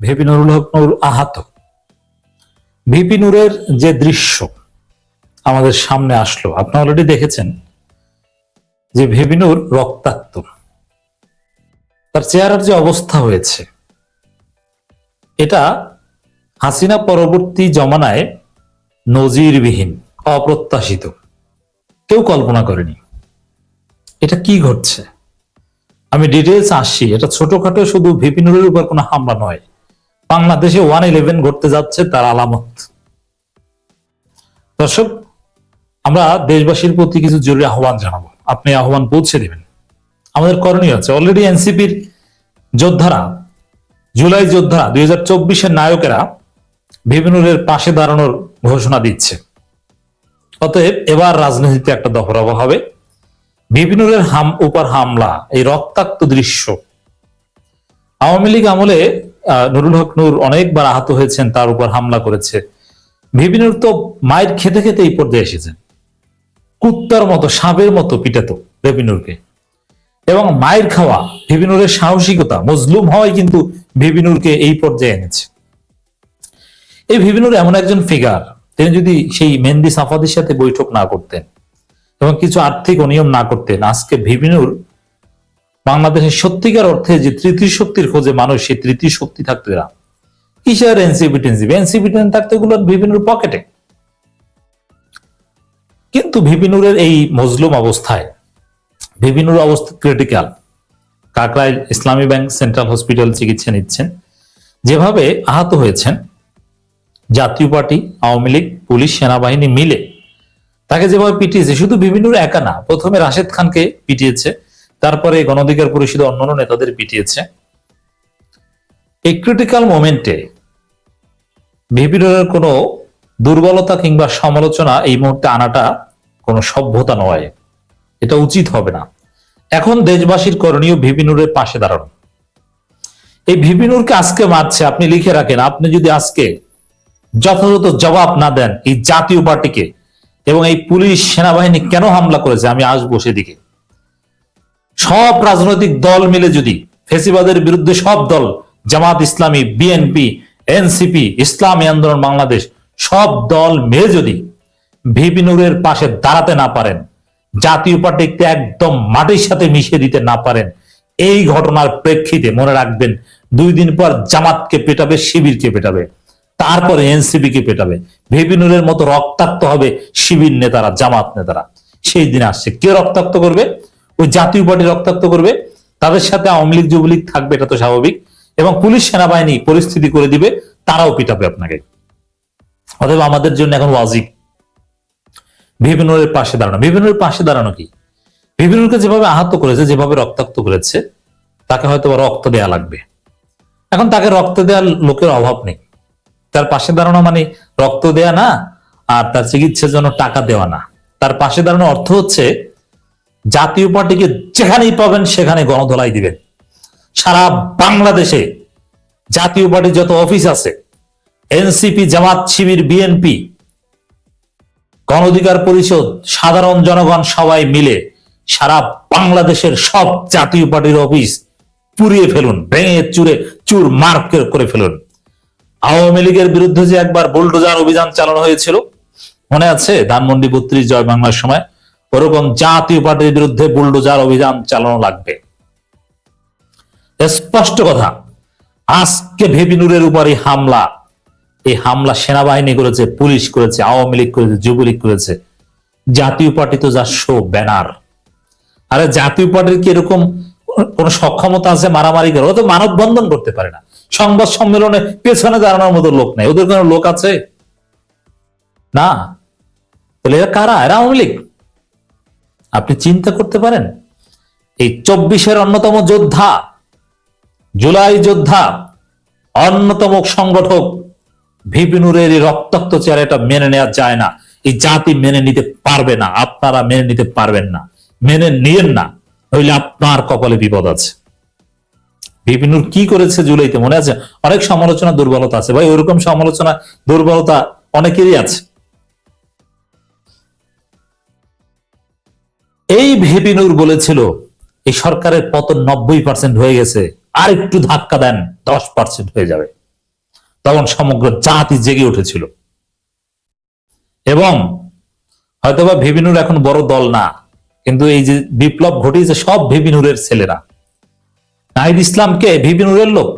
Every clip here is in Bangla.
ভিপি নুরুল হক নূর আহত। ভিপি নূরের যে দৃশ্য আমাদের সামনে আসলো আপনি অলরেডি দেখেছেন যে ভিপি নূর রক্তাক্ত। তার চেহারার যে অবস্থা হয়েছে, এটা হাসিনা পরবর্তী জমানায় নজিরবিহীন, অপ্রত্যাশিত। কেউ কল্পনা করেনি। এটা কি ঘটছে? আমি ডিটেলস আসছি এটা ছোটখাটো শুধু ভিপিনুরের উপর কোনো হামলা নয়। বাংলাদেশে ওয়ান ইলেভেন ঘটতে যাচ্ছে তার আলামত। দর্শক, আমরা দেশবাসীর প্রতি কিছু জরুরি আহ্বান জানাব। আপনি আহ্বান পৌঁছে দিবেন। আমাদের করণীয় আছে অলরেডি এনসিপির যোদ্ধারা, জুলাই যোদ্ধা দুই হাজার চব্বিশের নায়কেরা ভিপিনুরের পাশে দাঁড়ানোর ঘোষণা দিচ্ছে। অতএব এবার রাজনীতিতে একটা দফরাবা হবে। বিপিনুরের হাম, উপর হামলা, এই রক্তাক্ত দৃশ্য। আওয়ামী লীগ আমলে নুরুল হক নূর অনেকবার আহত হয়েছেন, তার উপর হামলা করেছে। বিপিনুর তো মায়ের খেতে খেতে এই পর্যায়ে এসেছেন। কুত্তার মতো, সাপের মতো পিটাতো বিপিনুরকে এবং মায়ের খাওয়া বিপিনুরের সাহসিকতা, মজলুম হওয়াই কিন্তু বিপিনুরকে এই পর্যায়ে এনেছে। এই ভিবিনুর এমন একজন ফিগার তিনি যদি সেই মেহেন্দি সাফাদির সাথে বৈঠক না করতেন এবং কিছু আর্থিক অনিয়ম না করতেন, আজকে ভিবিনুর বাংলাদেশের সত্যিকার অর্থে যে তৃতীয় শক্তির খোঁজে মানুষ সেই তৃতীয় শক্তি থাকতো এরা। কিসের এনসিপি টেনসিপি থাকতো এগুলো ভিবিনুর পকেটে। কিন্তু ভিবিনুরের এই মজলুম অবস্থায় ভিবিনুর অবস্থা ক্রিটিক্যাল কাকরাইল ইসলামী ব্যাংক সেন্ট্রাল হসপিটাল চিকিৎসা নিচ্ছেন। যেভাবে আহত হয়েছেন, জাতীয় পার্টি, আওয়ামী লীগ, পুলিশ, সেনাবাহিনী মিলে, তাকে যেভাবে পিটিয়েছে, শুধু বিভিন্নুর একা না, প্রথমে রাশেদ খানকে পিটিয়েছে তারপরে গণধিকার পরিষদের অন্যান্য নেতাদের পিটিয়েছে। এই ক্রিটিক্যাল মোমেন্টে বিভিন্নের কোনো দুর্বলতা কিংবা সমালোচনা এই মুহূর্তে আনাটা কোনো সভ্যতা নয়। এটা উচিত হবে না। এখন দেশবাসীর করণীয় ভিবিনুরের পাশে দাঁড়ানো। এই ভিবিনুরকে আজকে মারছে, আপনি লিখে রাখেন, আপনি যদি আজকে যথাযথ জবাব না দেন এই জাতীয় পার্টিকে এবং এই পুলিশ সেনাবাহিনী কেন হামলা করেছে, আমি আসব সেদিকে। সব রাজনৈতিক দল মিলে যদি ফেসিবাদের বিরুদ্ধে সব দল, জামাত ইসলামী বিএনপি এনসিপি ইসলামী আন্দোলন, বাংলাদেশ, সব দল মিলে যদি ভিপি নূরের পাশে দাঁড়াতে না পারেন, জাতীয় পার্টিকে একদম মাটির সাথে মিশিয়ে দিতে না পারেন, এই ঘটনার প্রেক্ষিতে মনে রাখবেন, দুই দিন পর জামাতকে পেটাবে, শিবিরকে পেটাবে, তারপরে এনসিপি কে পেটাবে। ভিপিনুরের মতো রক্তাক্ত হবে শিবির নেতারা, জামাত নেতারা। সেই দিন আসছে। কে রক্তাক্ত করবে? ওই জাতীয় পার্টি রক্তাক্ত করবে, তাদের সাথে আওয়ামী লীগ, যুবলীগ থাকবে, এটা তো স্বাভাবিক, এবং পুলিশ সেনাবাহিনী পরিস্থিতি করে দিবে, তারাও পিটাবে আপনাকে। অতএব আমাদের জন্য এখন ওয়াজিব। ভিপিনুরের পাশে দাঁড়ানো। ভিপিনুরের পাশে দাঁড়ানো কি? ভিপিনুরকে যেভাবে আহত করেছে, যেভাবে রক্তাক্ত করেছে, তাকে হয়তো রক্ত দেয়া লাগবে। এখন তাকে রক্ত দেওয়ার লোকের অভাব নেই। তার পাশে দাঁড়ানো মানে রক্ত দেয়া না, আর তার চিকিৎসার জন্য টাকা দেওয়া না। তার পাশে দাঁড়ানো অর্থ হচ্ছে জাতীয় পার্টিকে যেখানেই পাবেন, সেখানে গণধলাই দিবেন। সারা বাংলাদেশে জাতীয় পার্টির যত অফিস আছে, এনসিপি, জামাত, শিবির, বিএনপি গণ অধিকার পরিষদ, সাধারণ জনগণ সবাই মিলে সারা বাংলাদেশের সব জাতীয় পার্টির অফিস পুড়িয়ে ফেলুন, ভেঙে চুরে চুর মার করে ফেলুন। আওয়ামী লীগের বিরুদ্ধে যে একবার বুলডোজার অভিযান চালানো হয়েছিল, মনে আছে? ধানমন্ডি বত্রিশ জয় বাংলার সময়। ওরকম জাতীয় পার্টির বিরুদ্ধে বুলডোজার অভিযান চালানো লাগবে। স্পষ্ট কথা, আজকে ভেবিনুরের উপরই হামলা। এই হামলা সেনাবাহিনী করেছে, পুলিশ করেছে, আওয়ামী লীগ করেছে, যুবলীগ করেছে। জাতীয় পার্টি তো যা শো ব্যানার। আরে জাতীয় পার্টির কি এরকম কোন সক্ষমতা আছে মারামারি করে? ও তো মানববন্ধন করতে পারে না। সংবাদ সম্মেলনে পেছনে দাঁড়ানোর মতো লোক নেই। ওদের কোনো লোক আছে? না। তাহলে এরা কারা? এরা আওয়ামী লীগ। আপনি চিন্তা করতে পারেন? এই চব্বিশের অন্যতম যোদ্ধা, জুলাই যোদ্ধা, অন্যতম সংগঠক ভিপিনুরের এই রক্তাক্ত চেহারাটা মেনে নেওয়া যায় না। এই জাতি মেনে নিতে পারবে না, আপনারা মেনে নিতে পারবেন না, মেনে নিয়েন না, নইলে আপনার কপালে বিপদ আছে। বিপিনুর কি করেছে জুলাইতে মনে আছে? অনেক সমালোচনা, দুর্বলতা আছে। ভাই ওইরকম সমালোচনা, দুর্বলতা অনেকেরই আছে। এই ভেবিনুর বলেছিল, এই সরকারের পতন নব্বই পার্সেন্ট হয়ে গেছে, আর একটু ধাক্কা দেন, দশ পার্সেন্ট হয়ে যাবে। তখন সমগ্র জাতি জেগে উঠেছিল। এবং হয়তোবা ভিবিনুর এখন বড় দল না, কিন্তু এই যে বিপ্লব ঘটিয়েছে, সব ভিবিনুরের ছেলেরা। নাহিদ ইসলামকে ভিবিনুরের লোক,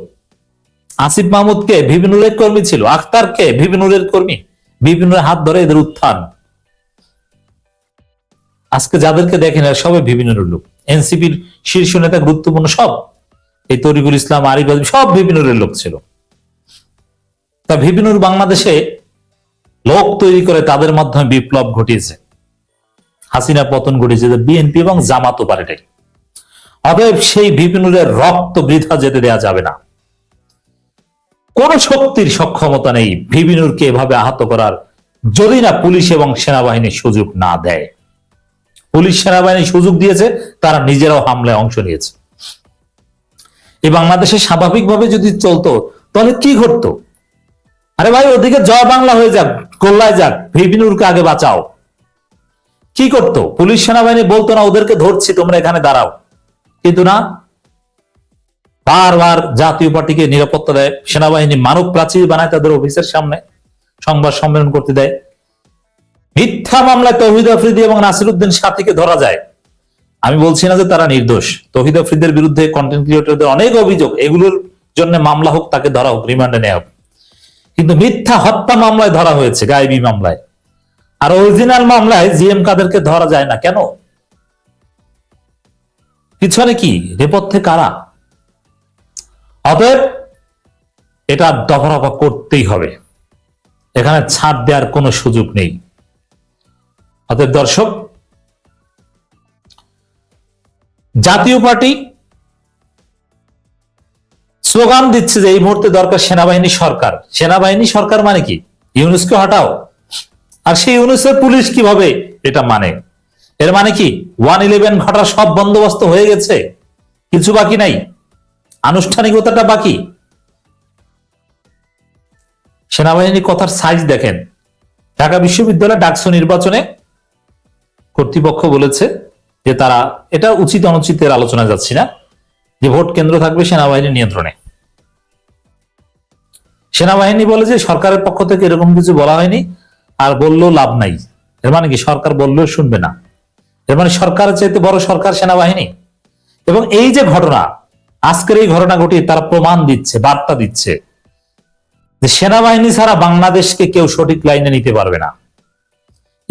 আসিফ মাহমুদকে ভিবিনুরের কর্মী ছিল, আখতারকে ভিবিনুরের কর্মী ভিবিনুরের হাত ধরে এদের উত্থান। আজকে যাদেরকে দেখেন এরা সবাই ভিবিনুরের লোক। এনসিপির শীর্ষ নেতা গুরুত্বপূর্ণ সব। এই তরিকুল ইসলাম, আরিফ আজম সব ভিবিনুরের লোক ছিল। তা ভিবিনুর বাংলাদেশে লোক তৈরি করে তাদের মাধ্যমে বিপ্লব ঘটিয়েছে। হাসিনা পতন ঘটেছে বিএনপি এবং জামাতও পারেটাই অতএব সেই ভিপিনুরের রক্ত বৃথা যেতে দেয়া যাবে না। কোন শক্তির সক্ষমতা নেই ভিবিনুরকে এভাবে আহত করার। যদি না পুলিশ এবং সেনাবাহিনী সুযোগ না দেয়। পুলিশ সেনাবাহিনী সুযোগ দিয়েছে, তারা নিজেরাও হামলায় অংশ নিয়েছে। এই বাংলাদেশে স্বাভাবিকভাবে যদি চলতো, তাহলে কি ঘটতো? আরে ভাই, ওদিকে জয় বাংলা হয়ে যাক, গোল্লায় যাক ভিবিনুরকে আগে বাঁচাও। কি করতো? পুলিশ সেনাবাহিনী বলতো না, ওদেরকে ধরছি, তোমরা এখানে দাঁড়াও। কিন্তু না, বারবার জাতীয় পার্টিকে নিরাপত্তা দেয়, সেনাবাহিনী মানব প্রাচীর বানায় তাদের অফিসের সামনে, সংবাদ সম্মেলন করতে দেয়। মিথ্যা মামলায় তহিদ আফ্রিদি এবং নাসিরুদ্দিন সাথীকে ধরা যায়। আমি বলছি না যে তারা নির্দোষ। তহিদ আফ্রিদের বিরুদ্ধে কন্টেন্ট ক্রিয়েটরদের অনেক অভিযোগ, এগুলোর জন্য মামলা হোক, তাকে ধরা হোক, রিমান্ডে নেওয়া হোক। কিন্তু মিথ্যা হত্যা মামলায় ধরা হয়েছে, গায়েবী মামলায়। আর অরিজিনাল মামলায় জিএম কাদেরকে ধরা যায় না, কেন? পিছনে কি? নেপথ্যে কারা? অতএব এটা দফারফা করতেই হবে। এখানে ছাড় দেওয়ার কোনো সুযোগ নেই। অতএব দর্শক, জাতীয় পার্টি স্লোগান দিচ্ছে যে এই মুহূর্তে দরকার সেনাবাহিনী সরকার। সেনাবাহিনী সরকার মানে কি? ইউনুসকে হটাও। আর সেই ইউনুসের পুলিশ কীভাবে এটা মানে? এর মানে কি? ওয়ান ইলেভেন ঘটার সব বন্দোবস্ত হয়ে গেছে? কিছু বাকি নাই? আনুষ্ঠানিকতাটা বাকি? সেনাবাহিনী কথার সাইজ দেখেন। ঢাকা বিশ্ববিদ্যালয় ডাকসু নির্বাচনে কর্তৃপক্ষ বলেছে যে তারা, এটা উচিত অনুচিতের আলোচনা যাচ্ছি না, যে ভোট কেন্দ্র থাকবে সেনাবাহিনীর নিয়ন্ত্রণে। সেনাবাহিনী বলে যে সরকারের পক্ষ থেকে এরকম কিছু বলা হয়নি, আর বললেও লাভ নাই। এর মানে কি? সরকার বললেও শুনবে না। এর মানে সরকারের চাইতে বড় সরকার সেনাবাহিনী। এবং এই যে ঘটনা, আজকের এই ঘটনা ঘটিয়ে তারা প্রমাণ দিচ্ছে, বার্তা দিচ্ছে, যে সেনাবাহিনী ছাড়া বাংলাদেশকে কেউ সঠিক লাইনে নিতে পারবে না।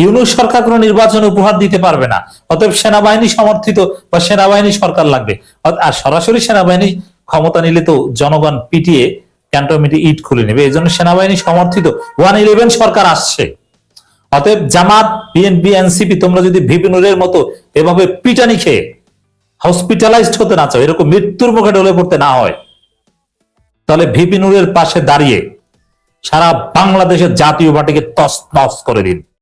ইউনুস সরকার কোনো নির্বাচন উপহার দিতে পারবে না। অতএব সেনাবাহিনী সমর্থিত বা সেনাবাহিনী সরকার লাগবে। আর সরাসরি সেনাবাহিনী ক্ষমতা নিলে তো জনগণ পিটিয়ে ক্যান্টনমেন্টে ইট খুলে নেবে। এই জন্য সেনাবাহিনী সমর্থিত। ওয়ান ইলেভেন সরকার আসছে। অতএব জামাত বিএনপি এনসিপি তোমরা যদি ভিপিনুরের মতো এভাবে পিটানি খেয়ে হসপিটালাইজড হতে না চাও, এরকম মৃত্যুর মুখে ঢলে পড়তে না হয়, তাহলে ভিপিনুরের পাশে দাঁড়িয়ে সারা বাংলাদেশের জাতীয় পার্টিকে তস নস করে দিন।